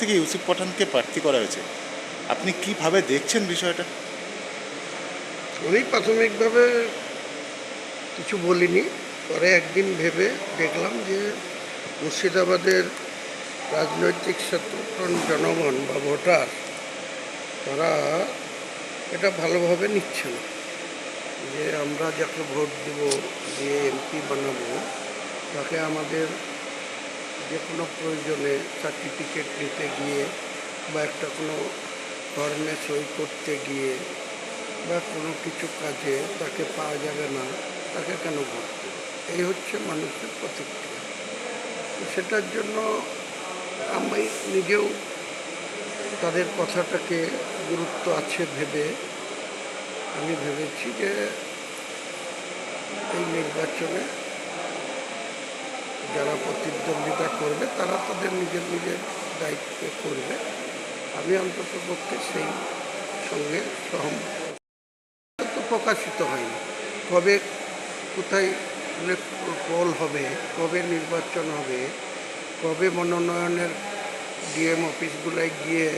থেকে ইউসুফ পাঠানকে প্রার্থী করা হয়েছে। আপনি কীভাবে দেখছেন বিষয়টা? আমি প্রাথমিকভাবে কিছু বলিনি। পরে একদিন ভেবে দেখলাম যে মুর্শিদাবাদের রাজনৈতিক সচেতন জনগণ বা ভোটার, তারা এটা ভালোভাবে নিচ্ছে না। যে আমরা যাকে ভোট দেব, যে এমপি বানাবো, তাকে আমাদের যে কোনো প্রয়োজনে সার্টিফিকেট নিতে গিয়ে বা একটা কোনো ফর্মে সই করতে গিয়ে বা কোনো কিছু কাজে তাকে পাওয়া যাবে না, তাকে কেন ভোট এই হচ্ছে মানুষের প্রতিক্রিয়া। সেটার জন্য আমি নিজেও তাদের কথাটাকে গুরুত্ব আছে ভেবে আমি ভেবেছি যে এই নির্বাচনে যারা প্রতিদ্বন্দ্বিতা করবে তারা তাদের নিজের নিজের দায়িত্ব করবে। আমি অন্তত পক্ষে সেই সঙ্গে সহমত। তো প্রকাশিত হয়নি। কবে কোথায় পোল হবে কবে নির্বাচন হবে কবে মনোনয়নের ডিএম অফিসগুলোয় গিয়ে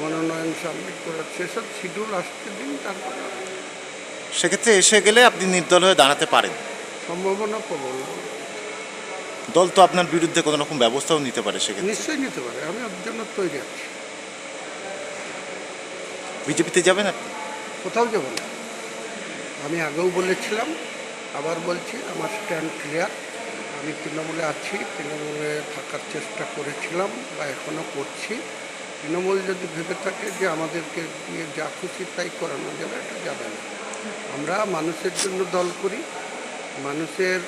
মনোনয়ন সাবমিট করার সেসব শিডিউল আসতে দিন তারপরে সেক্ষেত্রে এসে গেলে আপনি নির্দল হয়ে দাঁড়াতে পারেন। সম্ভাবনা প্রবল। দল তো আপনার বিরুদ্ধে কোনো রকম ব্যবস্থাও নিতে পারে সেক্ষেত্রে। নিশ্চয়ই নিতে পারে আমি ওর জন্য তৈরি আছি। বিজেপিতে যাবেন আপনি? কোথাও যাব না। আমি আগেও বলেছিলাম আবার বলছি আমার স্ট্যান্ড ক্লিয়ার আমি তৃণমূলে আছি তৃণমূলে থাকার চেষ্টা করেছিলাম বা এখনও করছি। তৃণমূল যদি ভেবে থাকে যে আমাদেরকে দিয়ে যা খুশি তাই করানো যাবে এটা যাবে না। আমরা মানুষের জন্য দল করি মানুষের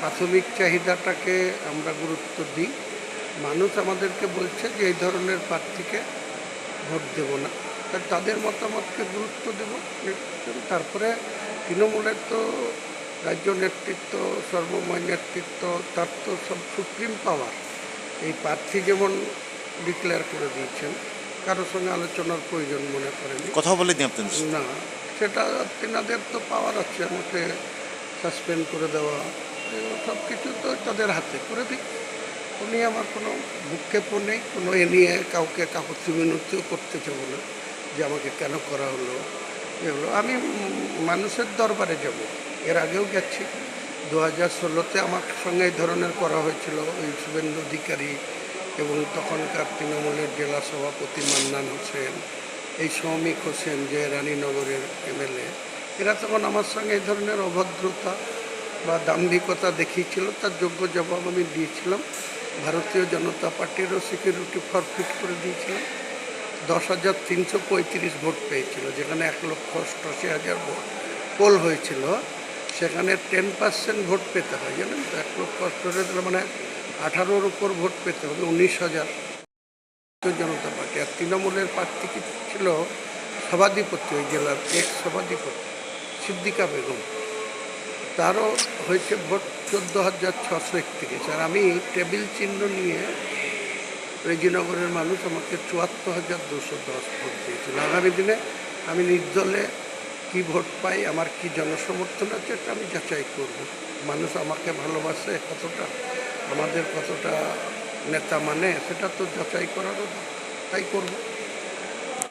প্রাথমিক চাহিদাটাকে আমরা গুরুত্ব দিই। মানুষ আমাদেরকে বলছে যে এই ধরনের প্রার্থীকে ভোট দেব না। তাদের মতামতকে গুরুত্ব দেব। তারপরে তৃণমূলের তো রাজ্য নেতৃত্ব সর্বময় নেতৃত্ব তার তো সব সুপ্রিম পাওয়ার। এই প্রার্থী যেমন ডিক্লেয়ার করে দিয়েছেন কারোর সঙ্গে আলোচনার প্রয়োজন মনে করেনি। কথা আপনার না সেটা তেনাদের তো পাওয়ার আছে আমাকে সাসপেন্ড করে দেওয়া। সব কিছু তো তাদের হাতে করে দিই। উনি আমার কোনো ভূক্ষেপও নেই, কোনো এ নিয়ে কাউকে কাপড় মিনতিও করতে চাবো না যে আমাকে কেন করা হলো এগুলো আমি মানুষের দরবারে যাব। এর আগেও গেছি। দু হাজার ষোলোতে আমার সঙ্গে এই ধরনের করা হয়েছিল। ওই শুভেন্দু অধিকারী এবং তখনকার তৃণমূলের জেলা সভাপতি মান্নান হোসেন, এই সৌমিক হোসেন যে রানীনগরের এমএলএ এরা তখন আমার সঙ্গে এই ধরনের অভদ্রতা বা দাম্ভিকতা দেখিয়েছিল, তার যোগ্য জবাব আমি দিয়েছিলাম। ভারতীয় জনতা পার্টিরও সিকিউরিটি ফরফিট করে দিয়েছিলাম। দশ হাজার তিনশো পঁয়ত্রিশ ভোট পেয়েছিল, যেখানে এক লক্ষ অষ্টআশি হাজার ভোট পোল হয়েছিল। সেখানে টেন পার্সেন্ট ভোট পেতে হয়, জানেন তো? এক লক্ষ অষ্টআশি মানে আঠারোর উপর ভোট পেতে হবে, উনিশ হাজার। জনতা পার্টি, আর তৃণমূলের প্রার্থী ছিল? সভাধিপতি, ওই জেলার এক সভাধিপতি সিদ্দিকা বেগম। তারও হয়েছে ভোট চোদ্দ হাজার ছশো একত্রিশ। আর আমি টেবিল চিহ্ন নিয়ে রেজিনগরের মানুষ আমাকে চুয়াত্তর হাজার দুশো দশ ভোট দিয়েছিল। আগামী দিনে আমি নির্দলে কি ভোট পাই, আমার কি জনসমর্থন আছে, এটা আমি যাচাই করব। মানুষ আমাকে ভালোবাসে কতটা, আমাদের কতটা নেতা মানে সেটা তো যাচাই করারও তাই করব।